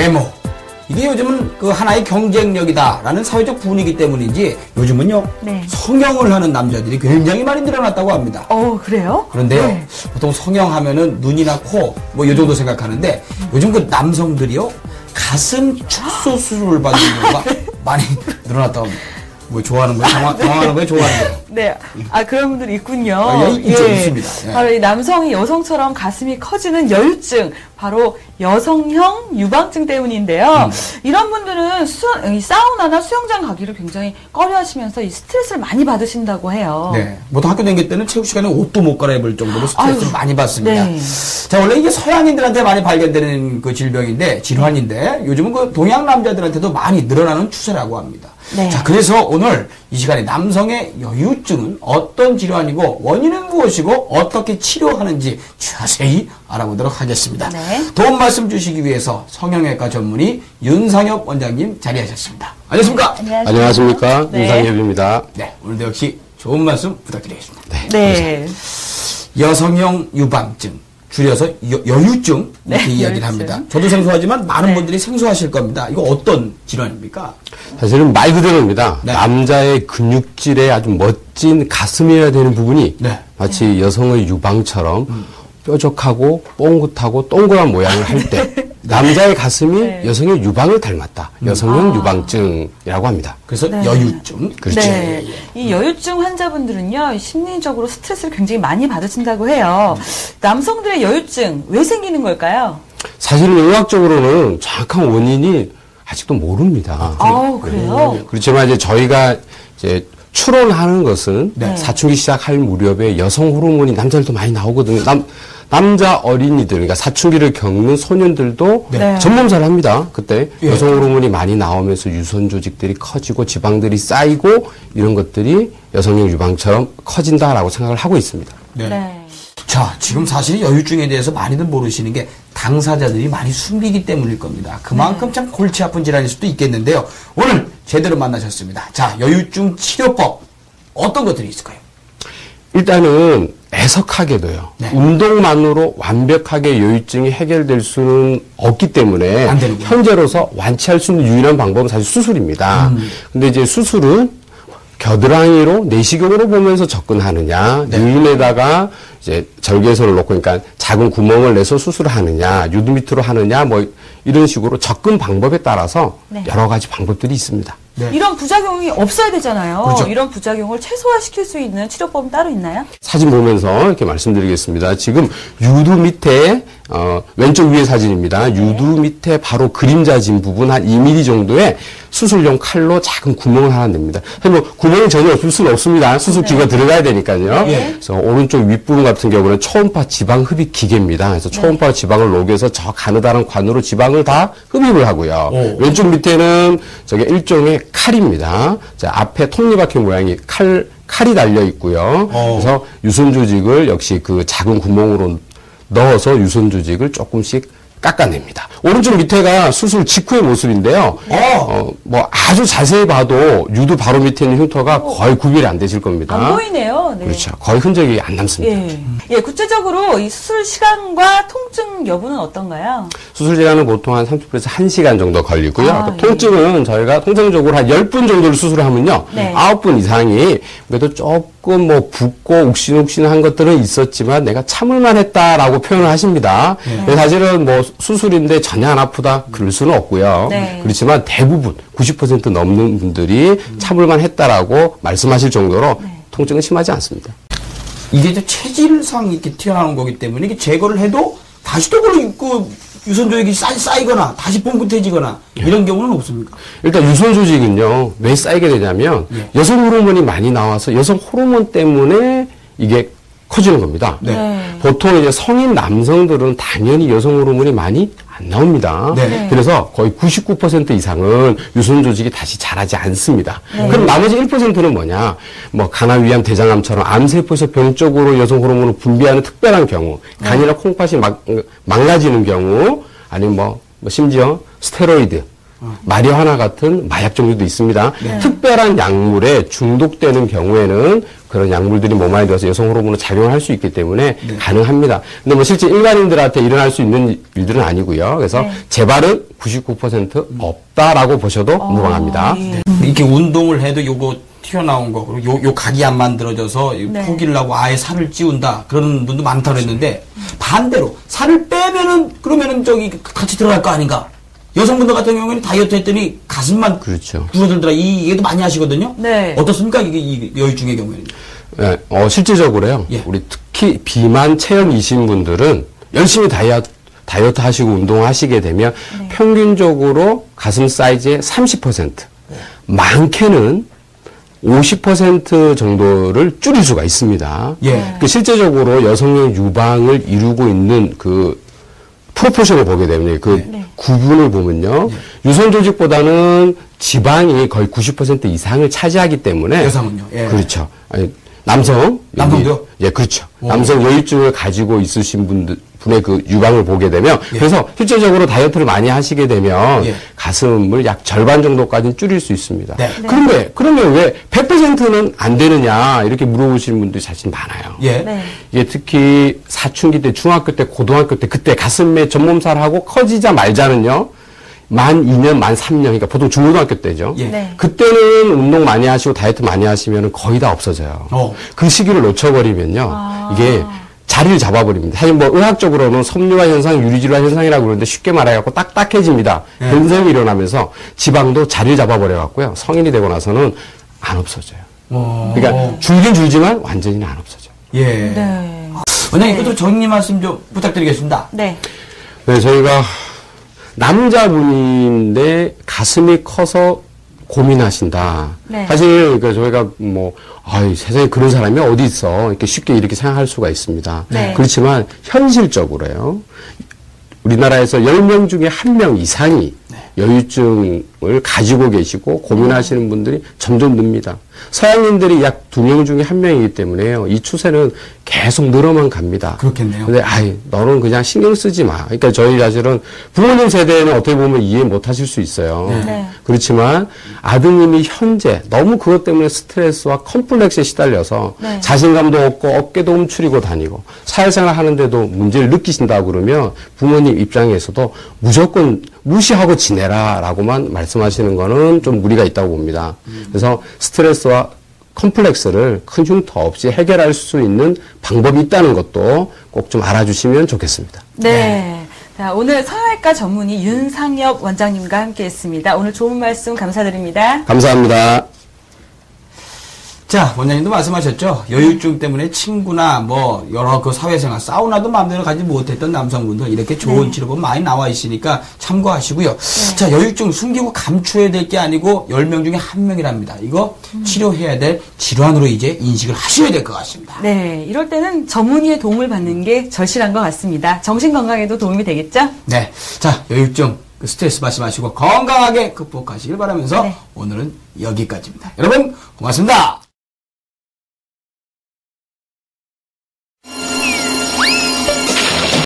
외모. 이게 요즘은 그 하나의 경쟁력이다라는 사회적 분위기 때문인지 요즘은요 네. 성형을 하는 남자들이 굉장히 많이 늘어났다고 합니다. 어, 그래요? 그런데요 네. 보통 성형하면 눈이나 코뭐이 정도 생각하는데 요즘 그 남성들이요 가슴 축소 수술을 받는 경우가 많이 늘어났다고 합니다. 뭐 좋아하는 거예요? 당황, 당황하는 거예요? 좋아하는 거예요? 네. 아, 그런 분들이 있군요. 아, 예, 있죠, 있습니다. 예. 바로 이 남성이 여성처럼 가슴이 커지는 여유증, 바로 여성형 유방증 때문인데요. 음. 이런 분들은 수, 이 사우나나 수영장 가기를 굉장히 꺼려 하시면서 이 스트레스를 많이 받으신다고 해요. 네. 보통 학교 다닐 때는 체육 시간에 옷도 못 갈아입을 정도로 스트레스를 아유, 많이 받습니다. 네. 자, 원래 이게 서양인들한테 많이 발견되는 그 질병인데, 질환인데, 요즘은 그 동양 남자들한테도 많이 늘어나는 추세라고 합니다. 네. 자, 그래서 오늘 이 시간에 남성의 여유증은 어떤 질환이고, 원인은 무엇이고, 어떻게 치료하는지 자세히 알아보도록 하겠습니다. 네. 도움 말씀 주시기 위해서 성형외과 전문의 윤상엽 원장님 자리하셨습니다. 안녕하십니까? 안녕하세요. 안녕하십니까 네. 윤상엽입니다. 네, 오늘도 역시 좋은 말씀 부탁드리겠습니다. 네. 여성형 유방증, 줄여서 여, 여유증 이렇게 네, 이야기를 여유증. 합니다. 저도 생소하지만 많은 네. 분들이 생소하실 겁니다. 이거 어떤 질환입니까? 사실은 말 그대로입니다. 네. 남자의 근육질의 아주 멋진 가슴이어야 되는 부분이 네. 마치 여성의 유방처럼 뾰족하고 뽕긋하고 동그란 모양을 할 때 남자의 가슴이 네. 여성의 유방을 닮았다. 여성형 유방증이라고 합니다. 그래서 네. 여유증. 그렇죠. 네. 이 여유증 환자분들은요, 심리적으로 스트레스를 굉장히 많이 받으신다고 해요. 남성들의 여유증, 왜 생기는 걸까요? 사실은 의학적으로는 정확한 원인이 아직도 모릅니다. 아우, 그래요? 그렇지만 이제 저희가 이제 추론하는 것은 네. 사춘기 시작할 무렵에 여성 호르몬이 남자들도 많이 나오거든요. 남, 남자 어린이들, 그러니까 사춘기를 겪는 소년들도 네. 전몸살 합니다. 그때 예. 여성 호르몬이 많이 나오면서 유선 조직들이 커지고 지방들이 쌓이고 이런 것들이 여성형 유방처럼 커진다라고 생각을 하고 있습니다. 네. 자, 지금 사실 여유증에 대해서 많이들 모르시는 게 당사자들이 많이 숨기기 때문일 겁니다. 그만큼 네. 참 골치 아픈 질환일 수도 있겠는데요. 오늘 제대로 만나셨습니다. 자, 여유증 치료법 어떤 것들이 있을까요? 일단은 애석하게도요. 네. 운동만으로 완벽하게 여유증이 해결될 수는 없기 때문에. 현재로서 완치할 수 있는 유일한 방법은 사실 수술입니다. 음. 근데 이제 수술은 겨드랑이로 내시경으로 보면서 접근하느냐, 네. 눈에다가 이제 절개선을 놓고 그러니까 작은 구멍을 내서 수술을 하느냐, 유두 밑으로 하느냐, 뭐 이런 식으로 접근 방법에 따라서 네. 여러 가지 방법들이 있습니다. 네. 이런 부작용이 없어야 되잖아요. 그렇죠. 이런 부작용을 최소화시킬 수 있는 치료법은 따로 있나요? 사진 보면서 이렇게 말씀드리겠습니다. 지금 유두 밑에 어, 왼쪽 위의 사진입니다. 유두 밑에 바로 그림자 진 부분 한 2mm 정도의 수술용 칼로 작은 구멍을 하나 냅니다. 뭐 구멍이 전혀 없을 수는 없습니다. 수술 기가 들어가야 되니까요. 네. 그래서 오른쪽 윗부분 같은 경우는 초음파 지방 흡입 기계입니다. 그래서 초음파 지방을 녹여서 저 가느다란 관으로 지방을 다 흡입을 하고요. 오. 왼쪽 밑에는 저게 일종의 칼입니다. 자, 앞에 톱니바퀴 모양이 칼, 칼이 달려 있고요. 어. 그래서 유선 조직을 역시 그 작은 구멍으로 넣어서 유선 조직을 조금씩 깎아냅니다. 오른쪽 밑에가 수술 직후의 모습인데요. 어. 어, 뭐 아주 자세히 봐도 유두 바로 밑에 있는 흉터가 거의 구별이 안 되실 겁니다. 안 보이네요. 네. 그렇죠. 거의 흔적이 안 남습니다. 예. 예, 구체적으로 이 수술 시간과 통증 여부는 어떤가요? 수술 시간은 보통 한 30분에서 1시간 정도 걸리고요. 아, 또 예. 통증은 저희가 통상적으로 한 10분 정도를 수술하면요. 네. 9분 이상이 그래도 조금 뭐 붓고 욱신욱신한 것들은 있었지만 내가 참을만 했다라고 표현을 하십니다. 네. 사실은 뭐 수술인데 전혀 안 아프다 그럴 수는 없고요. 네. 그렇지만 대부분 90% 넘는 분들이 참을만 했다라고 말씀하실 정도로 네. 통증은 심하지 않습니다. 이게 이제 체질상 이렇게 튀어나오는 거기 때문에 이게 제거를 해도 다시 또 그걸 그 유선 조직이 쌓이, 쌓이 거나 다시 뽕긋해지거나 이런 경우는 없습니까? 일단 유선 조직은요 왜 쌓이게 되냐면 예. 여성 호르몬이 많이 나와서 여성 호르몬 때문에 이게 커지는 겁니다. 네. 네. 보통 이제 성인 남성들은 당연히 여성 호르몬이 많이 안 나옵니다. 네. 네. 그래서 거의 99% 이상은 유선 조직이 다시 자라지 않습니다. 네. 그럼 나머지 1%는 뭐냐? 뭐 간암, 위암, 대장암처럼 암세포에서 병적으로 여성 호르몬을 분비하는 특별한 경우, 네. 간이나 콩팥이 막, 망가지는 경우, 아니면 뭐, 뭐 심지어 스테로이드, 마리화나 같은 마약 종류도 있습니다. 특별한 약물에 중독되는 경우에는 그런 약물들이 몸 안에 들어서 여성 호르몬을 작용을 할 수 있기 때문에 가능합니다. 근데 뭐 실제 일반인들한테 일어날 수 있는 일들은 아니고요. 그래서 네. 재발은 99% 없다라고 보셔도 무방합니다. 예. 이렇게 운동을 해도 요거 튀어나온 거 그리고 요, 요 각이 안 만들어져서 네. 포기를 하고 아예 살을 찌운다 그러는 분도 많다고 했는데 반대로 살을 빼면은 그러면은 저기 같이 들어갈 거 아닌가 여성분들 같은 경우에는 다이어트 했더니 가슴만 그렇죠. 줄어들더라 이 얘기도 많이 하시거든요 네. 어떻습니까 이게 이 여유증의 경우에는 예, 어, 실제적으로요. 예. 우리 특히 비만 체형이신 분들은 열심히 다이어트, 다이어트 하시고 운동하시게 되면 네. 평균적으로 가슴 사이즈의 30%, 많게는 50% 정도를 줄일 수가 있습니다. 예. 그 실제적으로 여성용 유방을 이루고 있는 그 프로포션을 보게 되면 그 네. 구분을 보면요. 유선 조직보다는 지방이 거의 90% 이상을 차지하기 때문에 여성은요? 예. 그렇죠. 아니, 남성 남성도요? 여기- 예, 그렇죠. 오. 남성 여유증을 가지고 있으신 분들 분의 그 유방을 보게 되면 예. 그래서 실제적으로 다이어트를 많이 하시게 되면 예. 가슴을 약 절반 정도까지는 줄일 수 있습니다. 네. 그런데 그러면 왜 100%는 안 되느냐 이렇게 물어보시는 분들이 사실 많아요. 예. 네. 이게 특히 사춘기 때, 중학교 때, 고등학교 때 그때 가슴에 전몸살하고 커지자 말자는요. 만 2년, 만 3년, 그러니까 보통 중고등학교 때죠. 예. 네. 그때는 운동 많이 하시고 다이어트 많이 하시면 거의 다 없어져요. 어. 그 시기를 놓쳐버리면요. 아. 이게 자리를 잡아버립니다. 사실 뭐 의학적으로는 섬유화 현상, 유리질화 현상이라고 그러는데 쉽게 말해갖고 딱딱해집니다. 예. 변성이 일어나면서 지방도 자리를 잡아버려갖고요. 성인이 되고 나서는 안 없어져요. 어. 그러니까 줄긴 줄지만 완전히는 안 없어져요. 예. 네. 원장님 이것도 정리 말씀 좀 부탁드리겠습니다 네. 네, 저희가 남자분인데 가슴이 커서 고민하신다. 네. 사실 그러니까 저희가 뭐 아이 세상에 그런 사람이 어디 있어 이렇게 쉽게 이렇게 생각할 수가 있습니다. 네. 그렇지만 현실적으로요. 우리나라에서 10명 중에 1명 이상이 여유증을 가지고 계시고 고민하시는 분들이 점점 늡니다. 서양인들이 약 두 명 중에 한 명이기 때문에요. 이 추세는 계속 늘어만 갑니다. 그렇겠네요. 근데 아이 너는 그냥 신경 쓰지 마. 그러니까 저희 사실은 부모님 세대는 어떻게 보면 이해 못 하실 수 있어요. 네. 그렇지만 아드님이 현재 너무 그것 때문에 스트레스와 컴플렉스에 시달려서 네. 자신감도 없고 어깨도 움츠리고 다니고 사회생활 하는데도 문제를 느끼신다 그러면 부모님 입장에서도 무조건 무시하고 지내라라고만 말씀하시는 거는 좀 무리가 있다고 봅니다. 그래서 스트레스와 컴플렉스를 큰 흉터 없이 해결할 수 있는 방법이 있다는 것도 꼭 좀 알아주시면 좋겠습니다. 네. 자, 오늘 성형외과 전문의 윤상엽 원장님과 함께 했습니다. 오늘 좋은 말씀 감사드립니다. 감사합니다. 자, 원장님도 말씀하셨죠. 여유증 때문에 친구나 뭐 여러 그 사회생활, 사우나도 마음대로 가지 못했던 남성분들 이렇게 좋은 네. 치료법 많이 나와 있으니까 참고하시고요. 자, 여유증 숨기고 감추어야 될 게 아니고 10명 중에 한 명이랍니다. 이거 음. 치료해야 될 질환으로 이제 인식을 하셔야 될 것 같습니다. 네. 이럴 때는 전문의의 도움을 받는 게 절실한 것 같습니다. 정신 건강에도 도움이 되겠죠? 네. 자, 여유증 그 스트레스 받지 마시고 건강하게 극복하시길 바라면서 네. 오늘은 여기까지입니다. 여러분 고맙습니다.